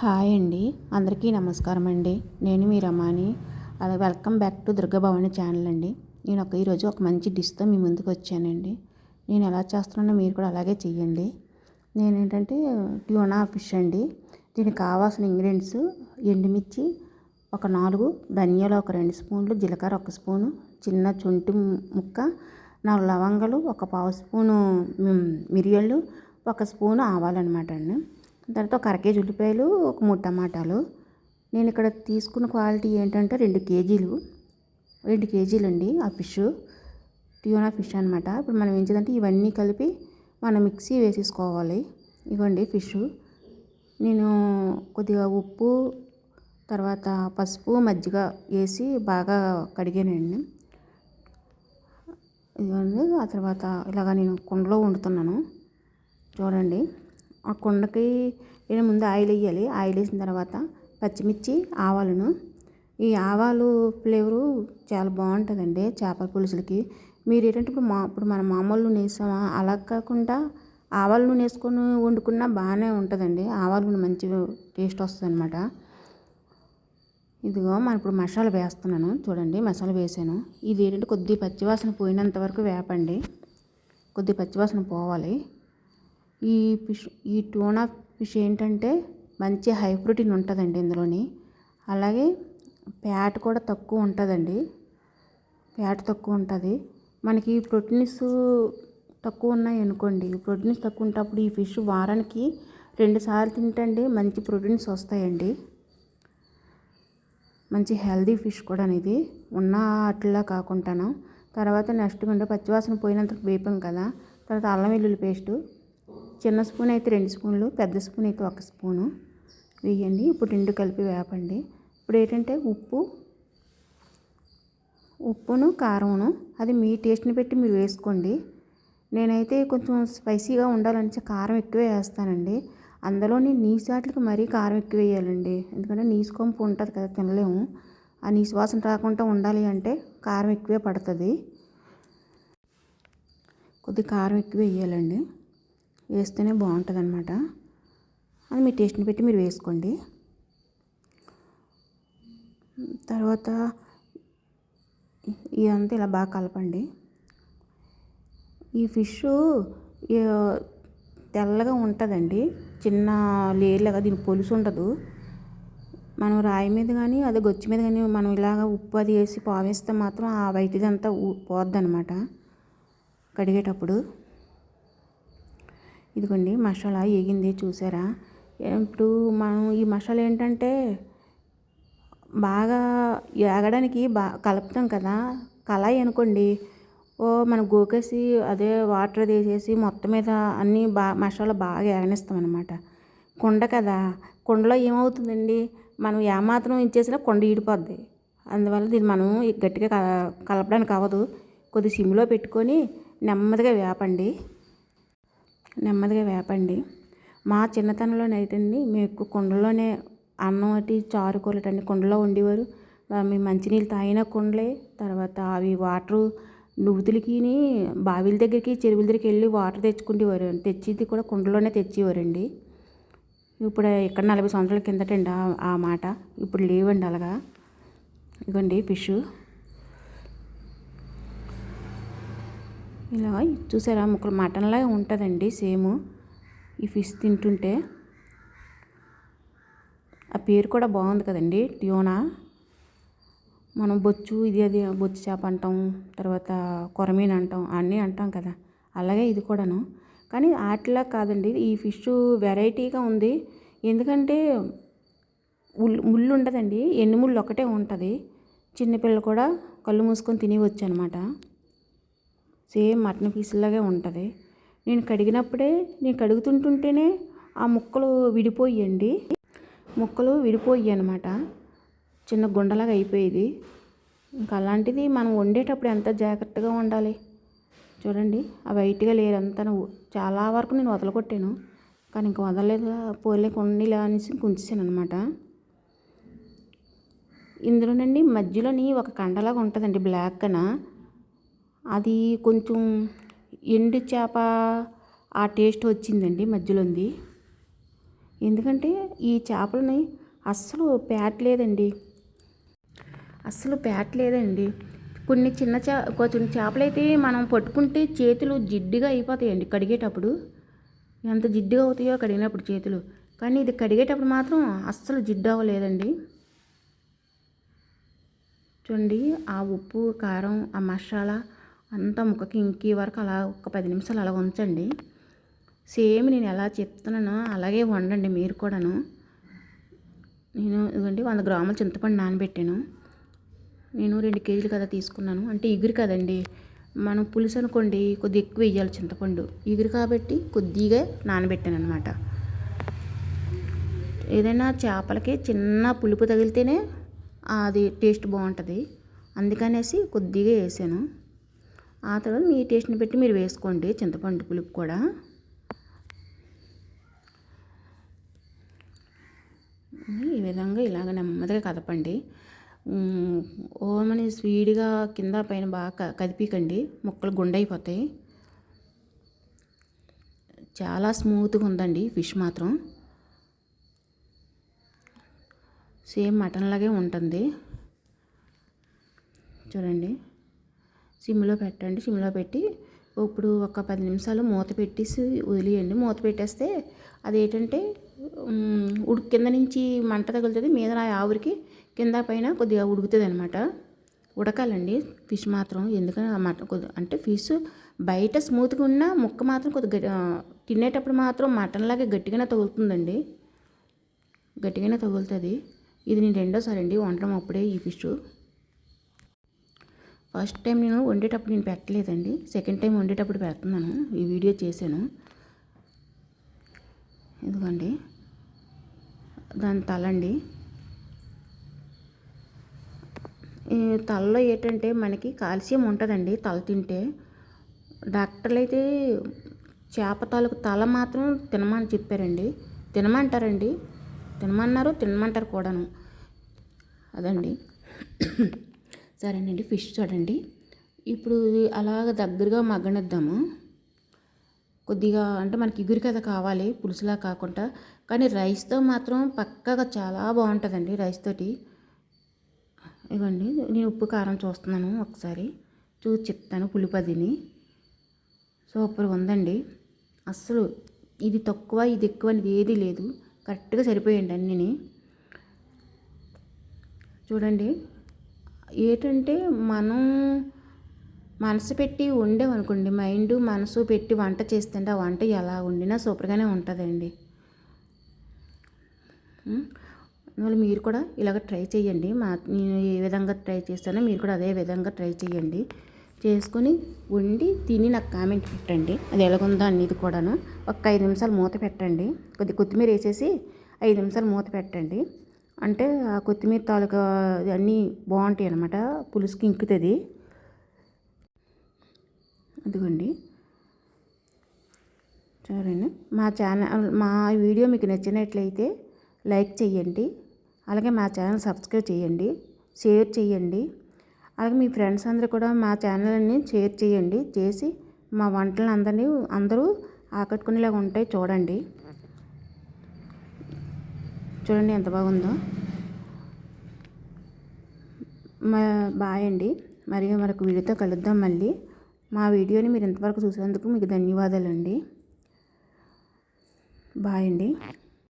Hi అండి. అందరికీ నమస్కారం అండి. నేను మీ రమాని. అలా welcome back to Durgabhavani channel అండి. నేను ఒక ఈరోజు ఒక మంచి డిష్తో మీ ముందుకు వచ్చానండి. నేను ఎలా చేస్తున్నానో మీరు కూడా అలాగే చెయ్యండి. నేను ఏంటంటే ట్యూనా ఫిష్ అండి. దీనికి కావాల్సిన ఇంగ్రీడియంట్స్ ఎండుమిర్చి ఒక నాలుగు ధనియాలు ఒక రెండు స్పూన్లు జీలకర్ర ఒక స్పూను చిన్న చుంటి ముక్క నాలుగు లవంగాలు ఒక పావు స్పూను మిరియాలు ఒక స్పూను ఆవాలన్నమాట అండి. తర్వాత ఒక అరకేజీ ఉల్లిపాయలు ఒక మూడు టమాటాలు. నేను ఇక్కడ తీసుకున్న క్వాలిటీ ఏంటంటే రెండు కేజీలు రెండు కేజీలు అండి ఆ ఫిష్. ట్యూనా ఫిష్ అనమాట ఇప్పుడు మనం ఏం చేద్దంటే ఇవన్నీ కలిపి మనం మిక్సీ వేసేసుకోవాలి. ఇవ్వండి ఫిష్. నేను కొద్దిగా ఉప్పు తర్వాత పసుపు మజ్జిగ వేసి బాగా కడిగానండి. ఇదిగోండి ఆ తర్వాత ఇలాగ నేను కుండలో వండుతున్నాను. చూడండి. ఆ కుండకి నేను ముందు ఆయిల్ వేయాలి. ఆయిల్ వేసిన తర్వాత పచ్చిమిర్చి ఆవాలను. ఈ ఆవాలు ఫ్లేవరు చాలా బాగుంటుందండి చేపల పులుసులకి. మీరు ఏంటంటే ఇప్పుడు మా ఇప్పుడు మన మామూలు నూనె వేసామా? అలా కాకుండా ఆవాల నూనె వేసుకొని వండుకున్నా బాగానే ఉంటుందండి. ఆవాల నూనె మంచిగా టేస్ట్ వస్తుంది అనమాట ఇదిగో మనం ఇప్పుడు మసాలా వేస్తున్నాను. చూడండి మసాలా వేసాను. ఇది ఏంటంటే కొద్ది పచ్చివాసన పోయినంత వరకు వేపండి. కొద్ది పచ్చివాసన పోవాలి. ఈ ఫిష్ ఈ టూనా ఫిష్ ఏంటంటే మంచి హై ప్రోటీన్ ఉంటుందండి ఇందులోని. అలాగే ఫ్యాట్ కూడా తక్కువ ఉంటుందండి. ఫ్యాట్ తక్కువ ఉంటుంది. మనకి ప్రోటీన్స్ తక్కువ ఉన్నాయి అనుకోండి. ప్రోటీన్స్ తక్కువ ఉంటప్పుడు ఈ ఫిష్ వారానికి రెండుసార్లు తింటండి మంచి ప్రోటీన్స్ వస్తాయండి. మంచి హెల్దీ ఫిష్ కూడా ఇది ఉన్న అట్లా కాకుండాను. తర్వాత నెక్స్ట్ ఉండే పచ్చివాసన పోయినంత వేపాం కదా. తర్వాత అల్లం వెల్లుల్లి పేస్టు. చిన్న స్పూన్ అయితే రెండు స్పూన్లు పెద్ద స్పూన్ అయితే ఒక స్పూను. వేయండి. ఇప్పుడు రెండు కలిపి వేపండి. ఇప్పుడు ఏంటంటే ఉప్పు ఉప్పును కారమును అది మీ టేస్ట్ని పెట్టి మీరు వేసుకోండి. నేనైతే కొంచెం స్పైసీగా ఉండాలని కారం ఎక్కువ వేస్తానండి. అందులోని నీసాట్లకి మరీ కారం ఎక్కువ వేయాలండి. ఎందుకంటే నీసు కొంపు ఉంటుంది కదా తినలేము. ఆ నీసు వాసన రాకుండా ఉండాలి అంటే కారం ఎక్కువే పడుతుంది. కొద్ది కారం ఎక్కువ వేయాలండి. వేస్తేనే బాగుంటుంది అనమాట అది మీ టేస్ట్ని పెట్టి మీరు వేసుకోండి. తర్వాత ఇదంతా ఇలా బాగా కలపండి. ఈ ఫిష్ తెల్లగా ఉంటుందండి. చిన్న లేయర్లాగా దీనికి పొలుసు ఉండదు. మనం రాయి మీద కానీ అదే గొచ్చి మీద కానీ మనం ఇలాగ ఉప్పు అది వేసి పావేస్తే మాత్రం ఆ వైట్దంతా పోద్ది అనమాట కడిగేటప్పుడు. ఇదిగోండి మసాలా ఏగింది చూసారా? ఇప్పుడు మనం ఈ మసాలా ఏంటంటే బాగా ఏగడానికి బా కలుపుతాం కదా కళాయి అనుకోండి. ఓ మనం గోకేసి అదే వాటర్ వేసేసి మొత్తం మీద అన్నీ బా మసాలా బాగా ఏగనిస్తాం అనమాట కుండ కదా కుండలో ఏమవుతుందండి? మనం ఏమాత్రం ఇచ్చేసినా కుండ ఈడిపోద్ది. అందువల్ల దీన్ని మనం గట్టిగా కలపడానికి అవ్వదు. కొద్ది సిమ్లో పెట్టుకొని నెమ్మదిగా వేపండి. నెమ్మదిగా వేపండి. మా చిన్నతనంలోనైతే అండి మేము ఎక్కువ కుండలోనే అన్నం అటు చారు కూరలు కుండలో ఉండేవారు మేము మంచినీళ్ళు తాగిన కుండలే తర్వాత అవి వాటరు నువ్వుతులకి బావిల దగ్గరికి చెరువుల దగ్గరికి వెళ్ళి వాటర్ తెచ్చుకుంటేవారు తెచ్చేది కూడా కుండలోనే తెచ్చేవారండి. ఇప్పుడు ఇక్కడ నలభై సంవత్సరాల కిందటండి ఆ మాట. ఇప్పుడు లేవండి అలాగా. ఇదిగోండి ఫిష్. ఇలా చూసారా? ముక్కలు మటన్లా ఉంటుందండి సేమ్. ఈ ఫిష్ తింటుంటే. ఆ పేరు కూడా బాగుంది కదండి ట్యూనా. మనం బొచ్చు ఇది అది బొచ్చు చేప అంటాం తర్వాత కొరమీన్ అంటాం అన్నీ అంటాం కదా. అలాగే ఇది కూడాను. కానీ అట్లా కాదండి ఈ ఫిష్ వెరైటీగా ఉంది. ఎందుకంటే ముళ్ళు ఉండదండి ఎన్ని ముళ్ళు ఒకటే ఉంటుంది. చిన్నపిల్లలు కూడా కళ్ళు మూసుకొని తినేవచ్చు అనమాట సేమ్ మటన్ పీసులాగే ఉంటుంది. నేను కడిగినప్పుడే నేను కడుగుతుంటుంటేనే ఆ ముక్కలు విడిపోయండి. ముక్కలు విడిపోయి అనమాట చిన్న గుండలాగా అయిపోయేది. ఇంకా అలాంటిది మనం వండేటప్పుడు ఎంత జాగ్రత్తగా ఉండాలి చూడండి ఆ వైట్గా లేరంతా చాలా వరకు నేను వదలగొట్టాను. కానీ ఇంకా వదలలేదు పోలే కొన్నిలా అనేసి కుంచేసాను అనమాట ఇందులోనండి మధ్యలోని ఒక కండలాగా ఉంటుందండి బ్లాక్ అన. అది కొంచెం ఎండు చేప ఆ టేస్ట్ వచ్చిందండి మధ్యలోంది. ఎందుకంటే ఈ చేపలని అస్సలు ప్యాట్ లేదండి. అస్సలు ప్యాట్ లేదండి. కొన్ని చిన్న చే కొంచెం చేపలైతే మనం పట్టుకుంటే చేతులు జిడ్డుగా అయిపోతాయండి కడిగేటప్పుడు. ఎంత జిడ్డుగా అవుతాయో కడిగినప్పుడు చేతులు. కానీ ఇది కడిగేటప్పుడు మాత్రం అస్సలు జిడ్డు అవ్వలేదండి. చూడండి ఆ ఉప్పు కారం ఆ మసాలా అంతా ముక్కకి ఇంకి వరకు అలా ఒక పది నిమిషాలు అలా ఉంచండి. సేమ్ నేను ఎలా చెప్తున్నానో అలాగే వండండి మీరు కూడాను. నేను ఇదిగోండి వంద గ్రాముల చింతపండు నానబెట్టాను. నేను రెండు కేజీలు కదా తీసుకున్నాను. అంటే ఇగురు కదండి. మనం పులుసు అనుకోండి కొద్దిగా ఎక్కువ వేయాలి చింతపండు. ఇగురు కాబట్టి కొద్దిగా నానబెట్టాను అనమాట ఏదైనా చేపలకి చిన్న పులుపు తగిలితేనే అది టేస్ట్ బాగుంటుంది. అందుకనేసి కొద్దిగా వేసాను. ఆ తర్వాత మీ టేస్ట్ని పెట్టి మీరు వేసుకోండి చింతపండు పులుపు కూడా. ఈ విధంగా ఇలాగ నెమ్మదిగా కదపండి. ఓమని స్వీడ్గా కింద పైన బాగా కదిపికండి. ముక్కలు గుండైపోతాయి. చాలా స్మూత్గా ఉందండి ఫిష్ మాత్రం. సేమ్ మటన్ లాగే ఉంటుంది. చూడండి. సిమ్లో పెట్టండి. సిమ్లో పెట్టి ఇప్పుడు ఒక పది నిమిషాలు మూత పెట్టేసి వదిలేయండి. మూత పెట్టేస్తే అది ఏంటంటే కింద నుంచి మంట తగులుతుంది. మీద నా ఆవిరికి కింద పైన కొద్దిగా ఉడుకుతుంది అనమాట ఉడకాలండి. ఫిష్ మాత్రం ఎందుకంటే ఆ మటన్ కొద్ది అంటే ఫిష్ బయట స్మూత్గా ఉన్న ముక్క మాత్రం కొద్దిగా తినేటప్పుడు మాత్రం మటన్లాగే గట్టిగానే తగులుతుందండి. గట్టిగానే తగులుతుంది. ఇది నేను రెండోసారి అండి వండడం అప్పుడే ఈ ఫిష్. ఫస్ట్ టైం నేను వండేటప్పుడు నేను పెట్టలేదండి. సెకండ్ టైం వండేటప్పుడు పెడుతున్నాను. ఈ వీడియో చేశాను. ఎందుకండి దాని తలండి. ఈ తలలో ఏంటంటే మనకి కాల్షియం ఉంటుందండి తల తింటే. డాక్టర్లు అయితే చేప తాలూకు తల మాత్రం తినమని చెప్పారండి. తినమంటారండి. తినమన్నారు తినమంటారు కూడాను. అదండి. సరేనండి ఫిష్ చూడండి. ఇప్పుడు అలాగ దగ్గరగా మగ్గనిద్దాము. కొద్దిగా అంటే మనకి ఇగురు కదా కావాలి పులుసులా కాకుండా. కానీ రైస్తో మాత్రం పక్కగా చాలా బాగుంటుందండి రైస్ తోటి. ఇవ్వండి నేను ఉప్పు కారం చూస్తున్నాను ఒకసారి. చూసి చెప్తాను పులిపదిని. సూపర్ ఉందండి. అస్సలు ఇది తక్కువ ఇది ఎక్కువ అనేది ఏది లేదు. కరెక్ట్గా సరిపోయండి అన్నీ చూడండి. ఏంటంటే మనం మనసు పెట్టి వండామనుకోండి మైండ్ మనసు పెట్టి వంట చేస్తుంటే ఆ వంట ఎలా వండినా సూపర్గానే ఉంటుందండి. అందువల్ల మీరు కూడా ఇలాగ ట్రై చేయండి మా నేను ఏ విధంగా ట్రై చేస్తానో మీరు కూడా అదే విధంగా ట్రై చేయండి చేసుకొని వండి తిని నాకు కామెంట్ పెట్టండి. అది ఎలాగుందో అనేది కూడాను. ఒక ఐదు నిమిషాలు మూత పెట్టండి. కొద్ది కొత్తిమీర వేసేసి ఐదు నిమిషాలు మూత పెట్టండి. అంటే ఆ కొత్తిమీర తాలూకా అన్నీ బాగుంటాయి అన్నమాట. పులుసుకి ఇంకుతుంది. అదిగోండి. చూడండి మా ఛానల్ మా వీడియో మీకు నచ్చినట్లయితే లైక్ చేయండి అలాగే మా ఛానల్ సబ్స్క్రైబ్ చేయండి షేర్ చేయండి అలాగే మీ ఫ్రెండ్స్ అందరూ కూడా మా ఛానల్ని షేర్ చేయండి చేసి మా వంటలను అందరినీ అందరూ ఆకట్టుకునేలాగా ఉంటాయి చూడండి. చూడండి ఎంత బాగుందో. మా బాయ్ అండి. మరియు మరొక వీడియోతో కలుద్దాం మళ్ళీ. మా వీడియోని మీరు ఇంతవరకు చూసినందుకు మీకు ధన్యవాదాలండి. బాయ్ అండి.